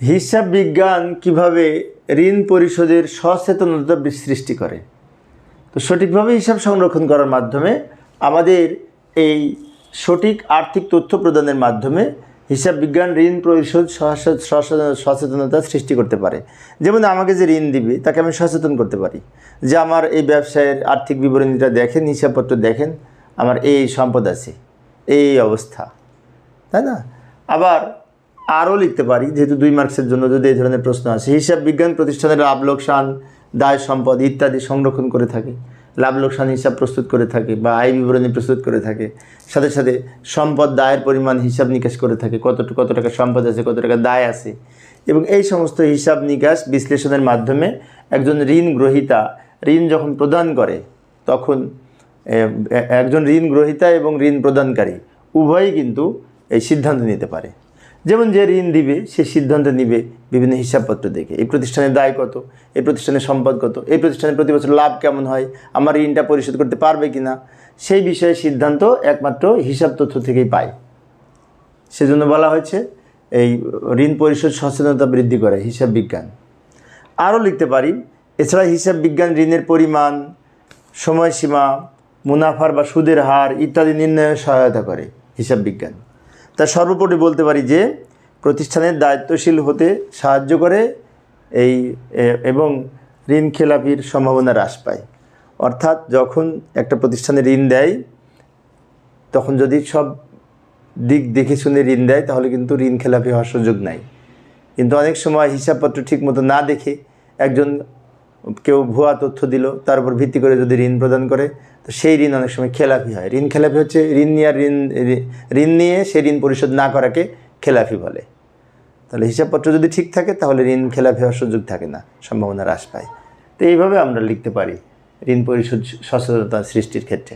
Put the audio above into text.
হিসাব বিজ্ঞান কীভাবে ঋণ পরিশোধের সচেতনতা সৃষ্টি করে? তো সঠিকভাবে হিসাব সংরক্ষণ করার মাধ্যমে আমাদের এই সঠিক আর্থিক তথ্য প্রদানের মাধ্যমে হিসাব বিজ্ঞান ঋণ পরিশোধ সচে- সচে- সচেতনতা সৃষ্টি করতে পারে। যেমন আমাকে যে ঋণ দিবে, তাকে আমি সচেতন করতে পারি। যে আমার এই ব্যবসায়ের আর্থিক বিবরণীটা দেখেন, হিসাবপত্র দেখেন, আমার এই সম্পদ আছে, এই অবস্থা। তাই না? আবার আরও লিখতে পারি, যেহেতু দুই মার্কসের জন্য যদি এই ধরনের প্রশ্ন আসে। হিসাব বিজ্ঞান প্রতিষ্ঠানের লাভ লোকসান, দায় সম্পদ ইত্যাদি সংরক্ষণ করে থাকে, লাভ লোকসান হিসাব প্রস্তুত করে থাকে বা আয় বিবরণী প্রস্তুত করে থাকে। সাথে সাথে সম্পদ দায়ের পরিমাণ হিসাব নিকাশ করে থাকে, কত কত টাকা সম্পদ আছে, কত টাকা দায় আছে। এবং এই সমস্ত হিসাব নিকাশ বিশ্লেষণের মাধ্যমে একজন ঋণ গ্রহীতা, ঋণ যখন প্রদান করে, তখন একজন ঋণ গ্রহীতা এবং ঋণ প্রদানকারী, উভয়ই কিন্তু এই সিদ্ধান্ত নিতে পারে। যেমন যে ঋণ দিবে, সে সিদ্ধান্ত নিবে, বিভিন্ন হিসাবপত্র দেখে। এই প্রতিষ্ঠানের দায় কত? এই প্রতিষ্ঠানের সম্পদ কত? এই প্রতিষ্ঠানের প্রতি বছর লাভ কেমন হয়? আমার ঋণটা পরিশোধ করতে পারবে কি না সেই বিষয়ে সিদ্ধান্ত একমাত্র হিসাব তথ্য থেকেই পায়। সেজন্য বলা হয়েছে, এই ঋণ পরিশোধ সচেতনতা বৃদ্ধি করে, হিসাব বিজ্ঞান। আরও লিখতে পারি, এছাড়া হিসাব বিজ্ঞান ঋণের পরিমাণ, সময়সীমা, মুনাফার বা সুদের হার ইত্যাদি নির্ণয়ে সহায়তা করে, হিসাব বিজ্ঞান। তা সর্বোপরি বলতে পারি যে প্রতিষ্ঠানের দায়িত্বশীল হতে সাহায্য করে এই এবং ঋণ খেলাপির সম্ভাবনা হ্রাস পায়। অর্থাৎ যখন একটা প্রতিষ্ঠানে ঋণ দেয়, তখন যদি সব দিক দেখে শুনে ঋণ দেয়, তাহলে কিন্তু ঋণ খেলাপি হওয়ার সুযোগ নাই। কিন্তু অনেক সময় হিসাবপত্র ঠিক মতো না দেখে একজন কেউ ভুয়া তথ্য দিল, তার উপর ভিত্তি করে যদি ঋণ প্রদান করে, তো সেই ঋণ অনেক সময় খেলাপি হয়। ঋণ খেলাপি হচ্ছে ঋণ নিয়ে ঋণ ঋণ নিয়ে সেই ঋণ পরিশোধ না করাকে খেলাপি বলে। তাহলে হিসাবপত্র যদি ঠিক থাকে, তাহলে ঋণ খেলাপি হওয়ার সুযোগ থাকে না, সম্ভাবনা হ্রাস পায়। তো এইভাবে আমরা লিখতে পারি ঋণ পরিশোধ সচেতনতা সৃষ্টির ক্ষেত্রে।